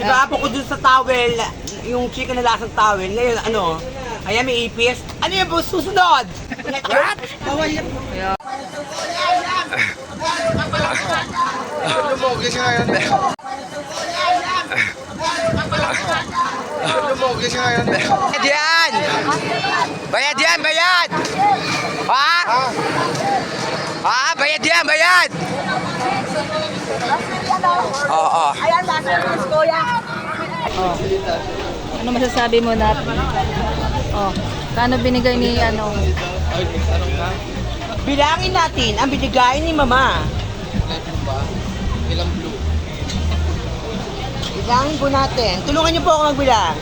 Diba, bukod dun sa towel, yung chicken na lasang towel, ngayon ano, ayan may ipis. Ano yung susunod? What? Bawal yan. Lumogi siya ngayon. Lumogi siya ngayon. Bayad yan! Bayad yan, bayad! Ha? Ha? Bayad yan, bayad! Oo. Ayan, nasa Miss Kuya. Oh. Ano masasabi mo na? Oh, kano binigay ni ano? Bilangin natin ang binigay ni Mama. Ilang blue. Bilangin po natin. Tulungan niyo po ako magbilang.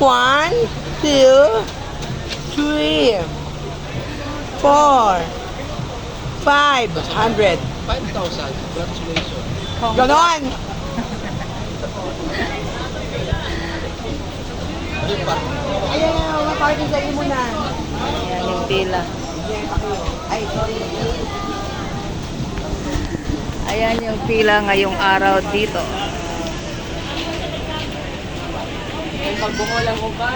One, two, three, four, five hundred. 5,000. Congratulations. Ganon! Ayan na, mga party sa mo na. Ayan yung pila. Ay, sorry. Ayan yung pila ngayong araw dito. Ay, pagbungolan ko ba?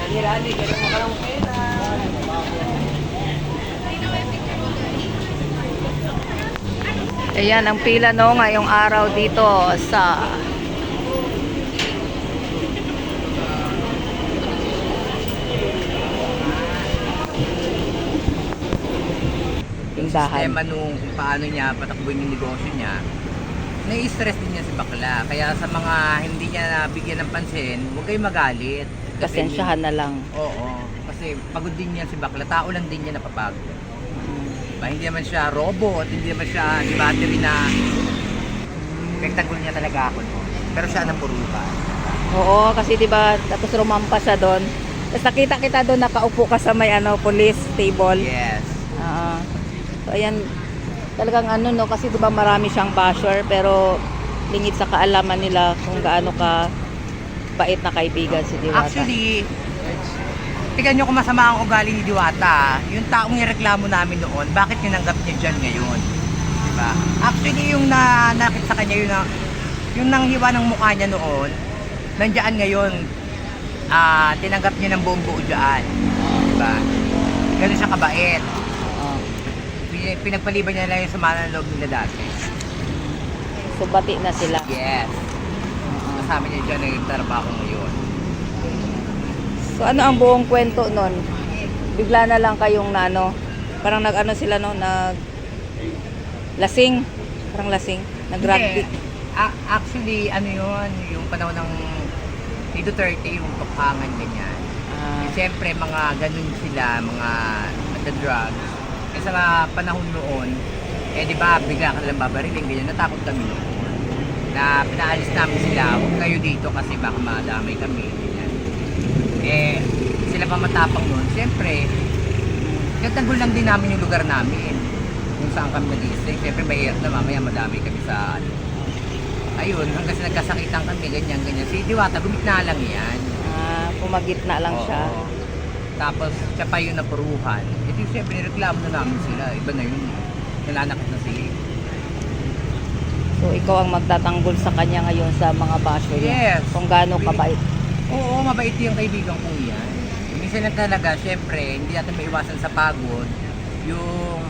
Rani-rani, ganun mo ka lang pera. Ayan ang pila no ngayong araw dito sa Yung Tindahan. sistema nung kung paano niya patakbuhin yung negosyo niya, nai-stress din niya si bakla. Kaya sa mga hindi niya nabigyan ng pansin, huwag kayong magalit. Kasi- kasensyahan na lang. Oo. Kasi pagod din niya si bakla. Tao lang din niya napapagod. Diba? Hindi naman siya robot, hindi naman siya di battery na rectangle niya talaga ako. No? Pero siya napurukan. Oo, kasi 'di ba tapos rumampa siya doon. Tapos nakita kita doon nakaupo ka sa may ano police table. Yes. Ah. so ayan talagang ano no kasi 'di ba marami siyang basher pero lingid sa kaalaman nila kung gaano ka bait na kaibigan si Diwata. Actually, tignan nyo kung masama ang ugali ni Diwata. Yung taong nireklamo namin noon, bakit tinanggap niya dyan ngayon? Diba? Actually, yung na, nakit sa kanya, yung, na, yung nanghiwa ng mukha niya noon, nandiyan ngayon, ah tinanggap niya ng buong buo dyan. Diba? Ganun siya kabait. Pin- Pinagpaliban niya lang yung sama ng loob nila dati. So bati na sila. Yes. Kasama niya dyan nagtrabaho ngayon. So ano ang buong kwento nun? Bigla na lang kayong na ano, parang nag-ano sila no, nag lasing, parang lasing, nag-rugby. Actually, ano yun, yung panahon ng ni Duterte, yung tukhangan ganyan. Ah, Siyempre, mga ganun sila, mga nagda-drugs. Eh sa mga panahon noon, eh di ba, bigla ka nalang babariling, ganyan, natakot kami noon. Na pinaalis namin sila, huwag kayo dito kasi baka madamay kami. Eh, sila pa matapang noon, siyempre, nagtanggol lang din namin yung lugar namin. Kung saan kami nag-stay. Siyempre, mahirap na mamaya madami kami sa ano. Ayun, hanggang sa nagkasakitan kami, ganyan, ganyan. Si Diwata, gumitna lang yan. ah, pumagitna lang siya. Oo. Tapos, siya pa yung napuruhan. E di siyempre, nireklamo na namin sila. Iba na yun. Nalanakit na sila. So ikaw ang magtatanggol sa kanya ngayon sa mga basher niya. Yes. Kung gaano kabait. Oo, mabait yung kaibigan kong yan. Minsan lang talaga, syempre, hindi natin maiwasan sa pagod. Yung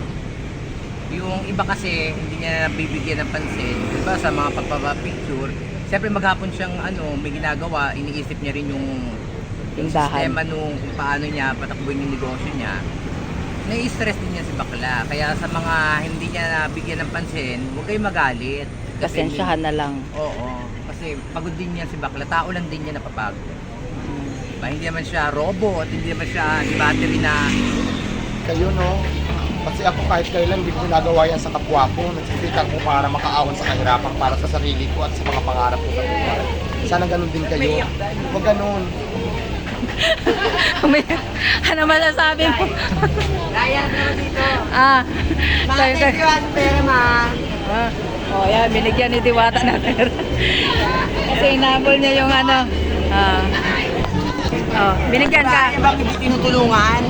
yung iba kasi hindi niya nabibigyan ng pansin, 'di ba, sa mga pagpapapicture. Siyempre maghapon siyang ano, may ginagawa, iniisip niya rin yung yung Tindahan. sistema nung kung paano niya patakbuhin yung negosyo niya. Nai-stress din niya si bakla. Kaya sa mga hindi niya nabigyan ng pansin, huwag kayong magalit. Kasi Kasensyahan na lang. Oo. Kasi pagod din niya si bakla. Tao lang din niya napapagod. Diba? Hindi naman siya robot, hindi naman siya di battery na Kayo no? Kasi ako kahit kailan hindi ko ginagawa yan sa kapwa ko. Nagsisita ko para makaawan sa kahirapan para sa sarili ko at sa mga pangarap ko sa buhay. Sana ganun din kayo. Huwag ganun. May, ano masasabi mo? Kaya naman dito. ah, Mga thank you at pera ma. Ah, oh, yan, binigyan ni Diwata ng pera. Kasi inabol niya yung ano. Ah. Oh, binigyan ka. Kaya bang hindi tinutulungan?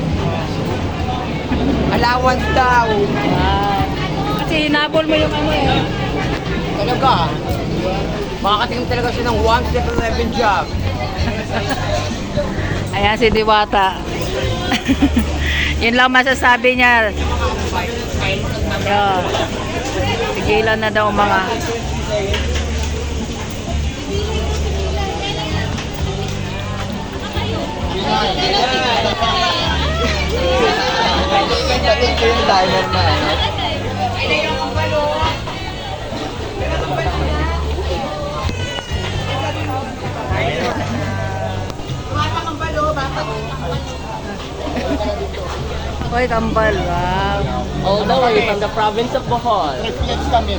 Allowance daw. Ah. Kasi inabol mo yung ano eh. Talaga. Makakatingin talaga siya ng 1 step 11 job. Ayan si Diwata. Yun lang masasabi niya. Yan. Tigilan na daw mga. Ito yung diner na ano. Hoy, kambal. Wow. All the way from the province of Bohol. Reflex kami.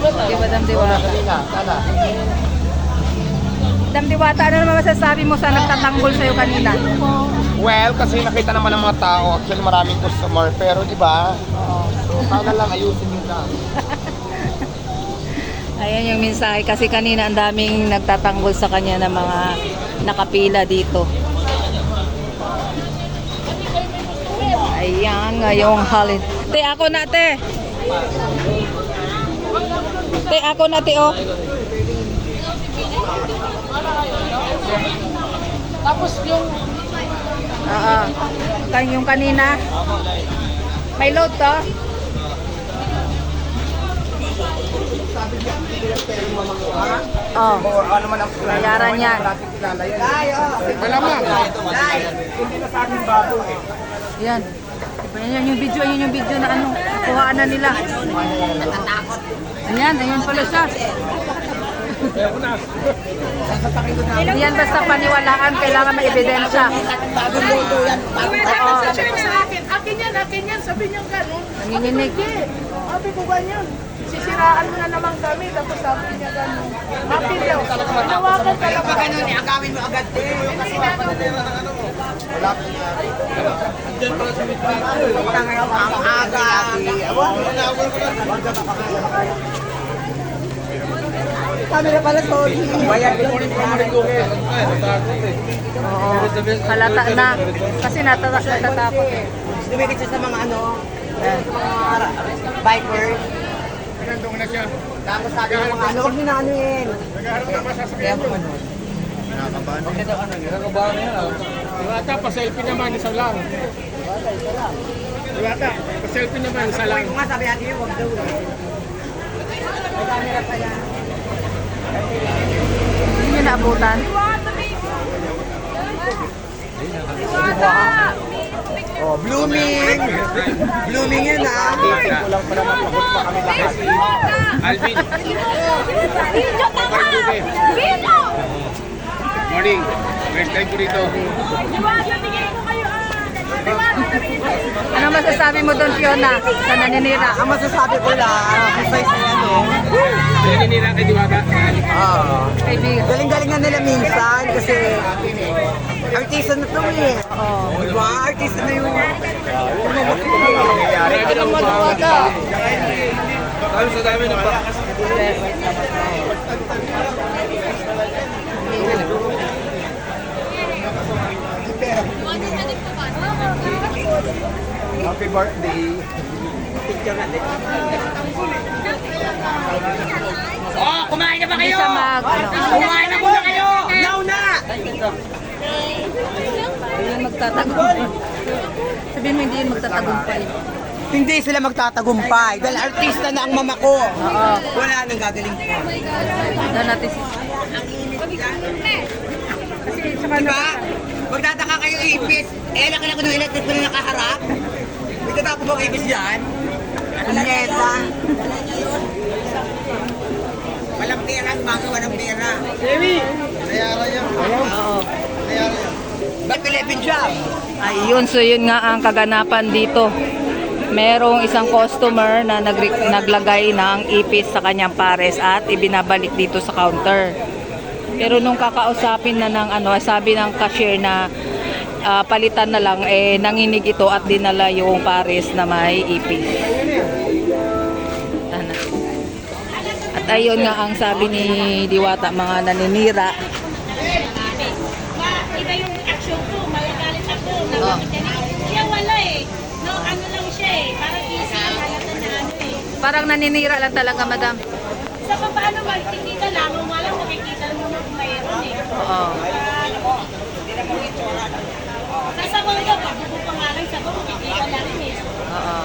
Okay, Madam Diwata. Halika, sana. Madam Diwata, ano naman masasabi mo sa nagtatanggol sa'yo kanina? Well, kasi nakita naman ng mga tao, actually maraming customer, pero di ba? So, sana lang ayusin. Ayan yung mensahe kasi kanina ang daming nagtatanggol sa kanya ng mga nakapila dito. Ayan, ngayong halin. Te, ako na, te. Te, ako na, te, oh. Tapos yung Oo. Kan yung kanina. May load to? Oh, ano man ang bayaran yan. yan. Malamang. Hindi na sa akin bago eh. Yan. Ayan yan yung video, yan yung video na ano, kuhaan na nila. Ayan, ayun pala siya. Yan basta paniwalaan, kailangan may ebidensya. Bagong luto yan. Bagong Oo. Sabi sa akin, akin yan, akin yan. Sabi niya gano'n. Nanginginig. Sabi ko ganyan. Sisiraan mo na naman kami. Tapos sabi niya gano'n. Mapil daw. Tinawagan ka lang. Baka nun, iagawin mo agad din. Kasi Wala. ang aga. Kami na pala, sorry. Oo. Halata na. Kasi natata natatakot eh. Dumikit siya sa mga ano, mga bikers. Nandun na siya. Tapos sabi ng mga ano, huwag niyo na ano yun. Nagharap na ba sasakyan mo? Nakakabahan. Diwata, pa-selfie naman, isa lang. Diwata, pa-selfie naman, isa lang. Kung nga sabi natin yun, huwag daw. May camera pa yan. Hindi nyo naabutan. Oh, blooming! blooming yan ah! Ko lang pala napagod pa kami lahat. Alvin. Morning. First time ko rito. Ano masasabi mo doon, Fiona, sa naninira? Ang masasabi ko lang, besides na yan eh. Naninira kay Diwata. Oo. Kaibigan. Galing-galing nga nila minsan kasi artista na to eh. Oo. Diba? Artista na yung Grabe na mga Kami sa dami ng pa. Happy birthday. Oh, kumain na ba ano, Kumain na muna kayo! Now na! Hindi yun magtatagumpay. Sabihin mo hindi yun magtatagumpay. Hindi sila magtatagumpay dahil artista na ang mama ko. Oo. Wala nang gagaling ko. Tignan natin si... Diba? Magtataka kayo ipis. Eh, laki lang ko ng electric pa na nakaharap. May tatapo bang ipis yan? Neta. Walang pera, gumagawa ng pera. Nayaran yan. Oo. 11 job? Ayun, so yun nga ang kaganapan dito. Merong isang customer na nagri- naglagay ng ipis sa kanyang pares at ibinabalik dito sa counter. Pero nung kakausapin na ng ano, sabi ng cashier na ah, palitan na lang, eh nanginig ito at dinala yung pares na may ipis. At ayun nga ang sabi ni Diwata, mga naninira action ko, magagalit ako, Oh. nagamit ka na. Siya wala eh. No, ano lang siya eh. Parang easy lang halata na ano eh. Parang naninira lang talaga, madam. Sa paano magkikita lang, kung walang makikita mo na kung mayroon eh. Oo. Sa sabaw daw, pag buko pa nga lang sabaw, makikita lang eh. Oo.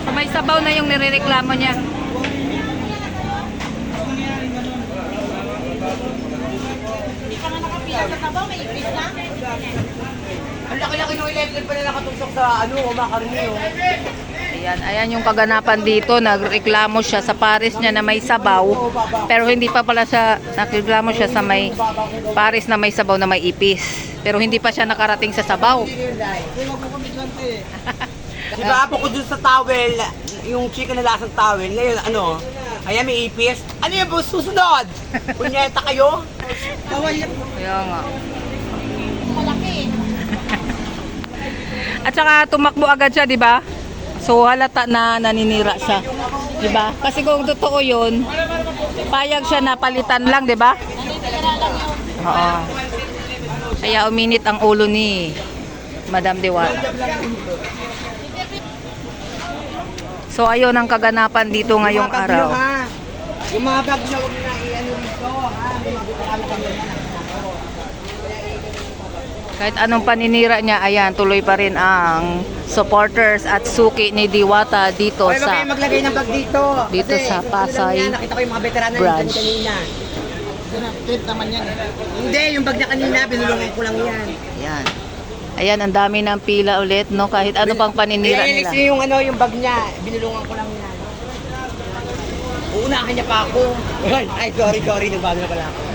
So, may sabaw na yung nirereklamo niya. Hindi ka nga nakapila sa sabaw, may ipis na. Ang laki-laki ng electric pa na nakatuksok sa ano, umakarni oh. Ayan, ayan yung kaganapan dito. Nagreklamo siya sa pares niya na may sabaw. Pero hindi pa pala siya, nagreklamo siya sa may pares na may sabaw na may ipis. Pero hindi pa siya nakarating sa sabaw. Di ba, po ko dun sa towel, yung chicken na lasang towel, ngayon ano, ayan may ipis. Ano yung boss susunod? Punyeta kayo? Bawal yan. Kaya nga. Malaki eh. At saka tumakbo agad siya, di ba? So halata na naninira siya. Di ba? Kasi kung totoo yun, payag siya na palitan lang, di ba? Oo. Kaya uminit ang ulo ni Madam Diwata. So ayun ang kaganapan dito ngayong araw. nyo? Yung mga bag na huwag na i-ano rito, ha? May magkakalo kami na. Kahit anong paninira niya, ayan, tuloy pa rin ang supporters at suki ni Diwata dito Okay, sa maglagay ng bag dito. dito Kasi, sa Pasay yan, Nakita ko yung mga veterano branch. kanina. Pinakit naman yan eh. Hindi, yung bag na kanina, binulungan ko lang yan. Ayan. Ayan, ang dami ng pila ulit, no? Kahit ano pang paninira nila. inis yung ano, yung bag niya, binulungan ko lang yan. Uunahan niya pa ako. Ay, sorry, sorry, nagbago na pala ako.